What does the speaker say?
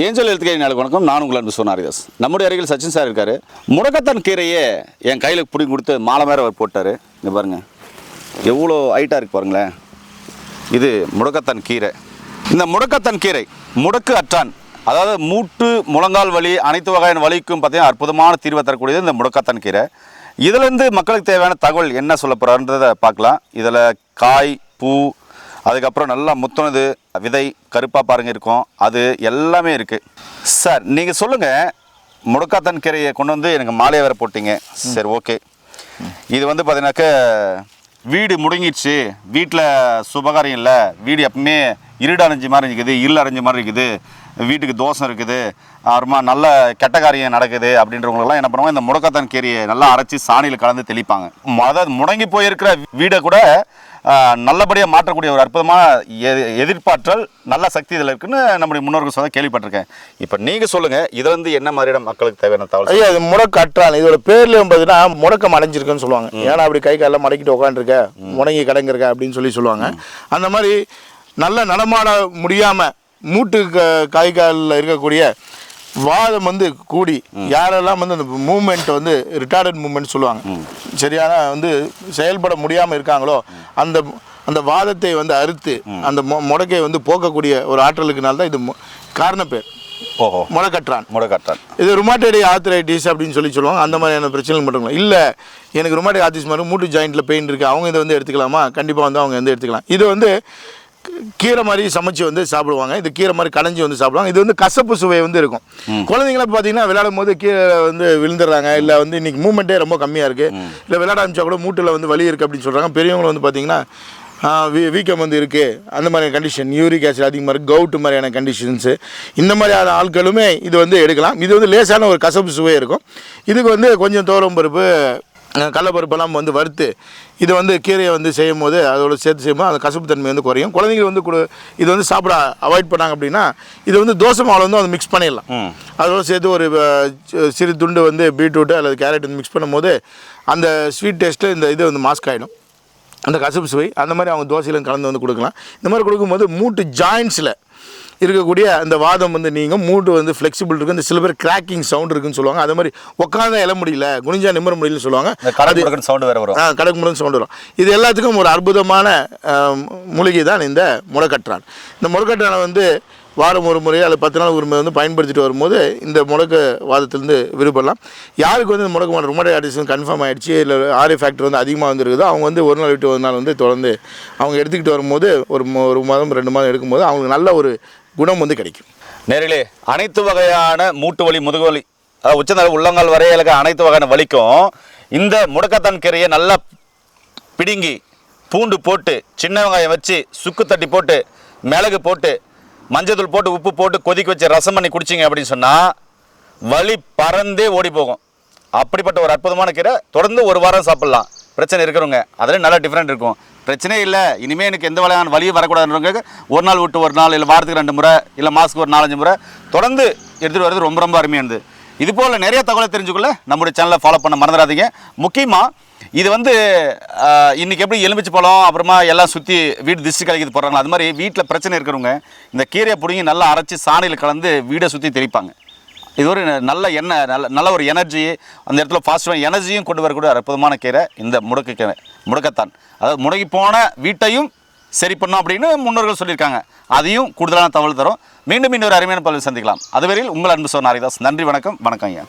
Angel எழுத்துக்கை நாளுக்கு வணக்கம். நான் உங்கள் அன்பு சொன்னாரிதாஸ் நம்முடைய அருகில் சச்சின் சார் இருக்காரு. முடக்கத்தான் கீரையே என் கையில் பிடிங்கி கொடுத்து மாலை மேலே அவர் போட்டார். இங்கே பாருங்கள் எவ்வளோ ஹைட்டாக இருக்கு பாருங்களேன். இது முடக்கத்தான் கீரை. இந்த முடக்கத்தான் கீரை முடக்கு அற்றான். அதாவது மூட்டு முழங்கால் வலி அனைத்து வகையான வலிக்கும் பார்த்தீங்கன்னா அற்புதமான தீர்வை தரக்கூடியது இந்த முடக்கத்தான் கீரை. இதுலேருந்து மக்களுக்கு தேவையான தகவல் என்ன சொல்ல பார்க்கலாம். இதில் காய் பூ அதுக்கப்புறம் நல்லா முத்துனது விதை கருப்பாக பாருங்க இருக்கும். அது எல்லாமே இருக்குது சார் நீங்கள் சொல்லுங்கள் முடக்காத்தன் கீரையை கொண்டு வந்து எனக்கு மாலையை வேற போட்டிங்க. சரி ஓகே. இது வந்து பார்த்தீங்கன்னாக்க வீடு முடங்கிடுச்சு. வீட்டில் சுபகாரியம் இல்லை. வீடு எப்பவுமே இருடு அரைஞ்ச மாதிரி இருக்குது இருள் அரைஞ்ச மாதிரி இருக்குது. வீட்டுக்கு தோசம் இருக்குது. அப்புறமா நல்ல கெட்ட காரியம் நடக்குது அப்படின்றவங்களுக்குலாம் என்ன பண்ணுவாங்க இந்த முடக்கத்தான் கீரையை நல்லா அரைச்சி சாணியில் கலந்து தெளிப்பாங்க. அதாவது முடங்கி போயிருக்கிற வீடை கூட நல்லபடியாக மாற்றக்கூடிய ஒரு அற்புதமான எ- எதிர்ப்பாற்றல் நல்ல சக்தி இதில் இருக்குன்னு நம்முடைய முன்னோர்கள் சொல்ல கேள்விப்பட்டிருக்கேன். இப்போ நீங்கள் சொல்லுங்கள் இதில் இருந்து என்ன மாதிரியான மக்களுக்கு தேவையான தகவல் ஐயா இது முடக்கு அற்றான் இதோட பேர்ல பார்த்தீங்கன்னா முடக்கம் அடைஞ்சிருக்குன்னு சொல்லுவாங்க. ஏன்னா அப்படி கை காலில் மடக்கிட்டு உட்காந்துருக்க முடங்கி கிடங்கிருக்க அப்படின்னு சொல்லி சொல்லுவாங்க. அந்த மாதிரி நல்ல நடமாட முடியாம மூட்டு க- கை காலில் இருக்கக்கூடிய வாதம் வந்து கூடி யாரெல்லாம் வந்து அந்த மூமெண்ட் வந்து ரிட்டார்டட் மூமெண்ட் சொல்லுவாங்க சரியான வந்து செயல்பட முடியாமல் இருக்காங்களோ அந்த அந்த வாதத்தை வந்து அறுத்து அந்த மொ- முடக்கை வந்து போக்கக்கூடிய ஒரு ஆற்றலுக்குனால தான் இது காரண பேர். ஓஹோ. முடக்கற்றான். முடக்கத்தான் இது ருமாட்டடி ஆர்த்தரைட்டிஸ் அப்படின்னு சொல்லி சொல்லுவாங்க அந்த மாதிரியான பிரச்சனைகள் மட்டும் இல்லை. எனக்கு ருமாட்டிக் ஆர்த்திஸ் மாதிரி மூட்டு ஜாயிண்ட்டில் பெயின் இருக்குது அவங்க இதை வந்து எடுத்துக்கலாமா? கண்டிப்பாக வந்து அவங்க வந்து எடுத்துக்கலாம். இது வந்து கீரை மாதிரி சமைச்சு வந்து சாப்பிடுவாங்க. இது கீரை மாதிரி கடைஞ்சி வந்து சாப்பிடுவாங்க. இது வந்து கசப்பு சுவை வந்து இருக்கும். குழந்தைங்கள பார்த்தீங்கன்னா விளையாடும் போது கீரை வந்து விழுந்துடுறாங்க. இல்லை வந்து இன்னைக்கு மூமெண்ட்டே ரொம்ப கம்மியாக இருக்குது இல்லை விளையாட ஆரம்பிச்சா கூட மூட்டில் வந்து வலி இருக்குது அப்படின்னு சொல்கிறாங்க பெரியவங்க வந்து பார்த்தீங்கன்னா வீ வீக்கம் வந்து இருக்குது அந்த மாதிரியான கண்டிஷன் யூரிக் ஆசிட் அதிகமாக இருக்குது கவுட்டு மாதிரியான கண்டிஷன்ஸு இந்த மாதிரியான ஆட்களுமே இது வந்து எடுக்கலாம். இது வந்து லேசான ஒரு கசப்பு சுவை இருக்கும். இதுக்கு வந்து கொஞ்சம் தோரம் பருப்பு கடலைப்பருப்பெல்லாம் வந்து வறுத்து இது வந்து கீரையை வந்து செய்யும் போது அதோட சேர்த்து செய்யும்போது அந்த கசப்பு தன்மை வந்து குறையும். குழந்தைங்க வந்து கொடு இது வந்து சாப்பிட அவாய்ட் பண்ணாங்க அப்படின்னா இது வந்து தோசை மாவில் வந்து அதை மிக்ஸ் பண்ணிடலாம். அதோட சேர்த்து ஒரு சிறு துண்டு வந்து பீட்ரூட்டு அல்லது கேரட் வந்து மிக்ஸ் பண்ணும்போது அந்த ஸ்வீட் டேஸ்ட்டில் இந்த இது வந்து மாஸ்க் ஆகிடும் அந்த கசப்பு சுவை அந்த மாதிரி அவங்க தோசையிலும் கலந்து வந்து கொடுக்கலாம். இந்த மாதிரி கொடுக்கும்போது மூட்டு ஜாயின்ஸில் இருக்கக்கூடிய அந்த வாதம் வந்து நீங்கள் மூட்டு வந்து ஃப்ளெக்சிபிள் இருக்குது இந்த சில பேர் கிராக்கிங் சவுண்ட் இருக்குன்னு சொல்லுவாங்க. அதே மாதிரி உட்காந்தா எழ முடியல குனிஞ்சா நிமிர முடியலன்னு சொல்லுவாங்க. இந்த கடை சவுண்டு வேற வரும். கடக்கு முடன் சவுண்ட் வரும். இது எல்லாத்துக்கும் ஒரு அற்புதமான மூலிகை தான் இந்த முடக்கற்றான் இந்த முடக்கற்றானை வந்து வாரம் ஒரு முறை அல்லது பத்து நாள் ஒரு முறை வந்து பயன்படுத்திட்டு வரும்போது இந்த முடக்க வாதத்திலேருந்து விடுபடலாம். யாருக்கு வந்து இந்த முடக்கமான ருமடை ஆர்டிசன் கன்ஃபார்ம் ஆகிடுச்சு இல்லை ஆரி ஃபேக்டர் வந்து அதிகமாக வந்துருக்குதோ அவங்க வந்து ஒரு நாள் விட்டு ஒரு நாள் வந்து தொடர்ந்து அவங்க எடுத்துக்கிட்டு வரும்போது ஒரு ஒரு மாதம் ரெண்டு மாதம் எடுக்கும்போது அவங்களுக்கு நல்ல ஒரு குணம் வந்து கிடைக்கும். நேரிலே அனைத்து வகையான மூட்டு வலி முதுகு வலி அதாவது உச்சந்தலை உள்ளங்கால் வரையில அனைத்து வகையான வலிக்கும். இந்த முடக்கத்தான் கீரையை நல்லா பிடுங்கி பூண்டு போட்டு சின்ன வெங்காயம் வச்சு சுக்கு தட்டி போட்டு மிளகு போட்டு மஞ்சத்தூள் போட்டு உப்பு போட்டு கொதிக்க வச்சு ரசம் பண்ணி குடிச்சிங்க அப்படின்னு சொன்னால் வலி பறந்தே ஓடி போகும். அப்படிப்பட்ட ஒரு அற்புதமான கீரை தொடர்ந்து ஒரு வாரம் சாப்பிட்லாம். பிரச்சனை இருக்கிறவங்க அதில் நல்லா டிஃப்ரெண்ட் இருக்கும். பிரச்சனையே இல்லை இனிமேல் எனக்கு எந்த வகையான வலியும் வரக்கூடாதுன்றவங்க ஒரு நாள் விட்டு ஒரு நாள் இல்லை வாரத்துக்கு ரெண்டு முறை இல்லை மாதத்துக்கு ஒரு நாலஞ்சு முறை தொடர்ந்து எடுத்துகிட்டு வர்றது ரொம்ப ரொம்ப அருமையானது. இது போல் நிறைய தகவலை தெரிஞ்சுக்கொள்ள நம்முடைய சேனலை ஃபாலோ பண்ண மறந்துடாதீங்க. முக்கியமாக இது வந்து இன்றைக்கி இன்னைக்கு எப்படி எலுமிச்சை பழம் அப்புறமா எல்லாம் சுற்றி வீடு திசு கலைக்கு போடுறாங்களோ அது மாதிரி வீட்டில் பிரச்சனை இருக்கிறவங்க இந்த கீரையை பிடிங்கி நல்லா அரைச்சி சாணியில் கலந்து வீடை சுற்றி தெளிப்பாங்க. இது ஒரு நல்ல எண்ணெய் நல்ல நல்ல ஒரு எனர்ஜி அந்த இடத்துல ஃபாஸ்ட்டாக எனர்ஜியும் கொண்டு வரக்கூடிய அற்புதமான கீரை இந்த முடக்கு கீரை முடக்கத்தான். அதாவது முடங்கி போன வீட்டையும் சரி பண்ணோம் அப்படின்னு முன்னோர்கள் சொல்லியிருக்காங்க. அதையும் கூடுதலான தகவல் தரும். மீண்டும் இன்னொரு அருமையான பல்வேறு சந்திக்கலாம். அதுவரையில் உங்கள் அன்பு சொன்ன ஹரிதாஸ் நன்றி வணக்கம் வணக்கம் ஐயா.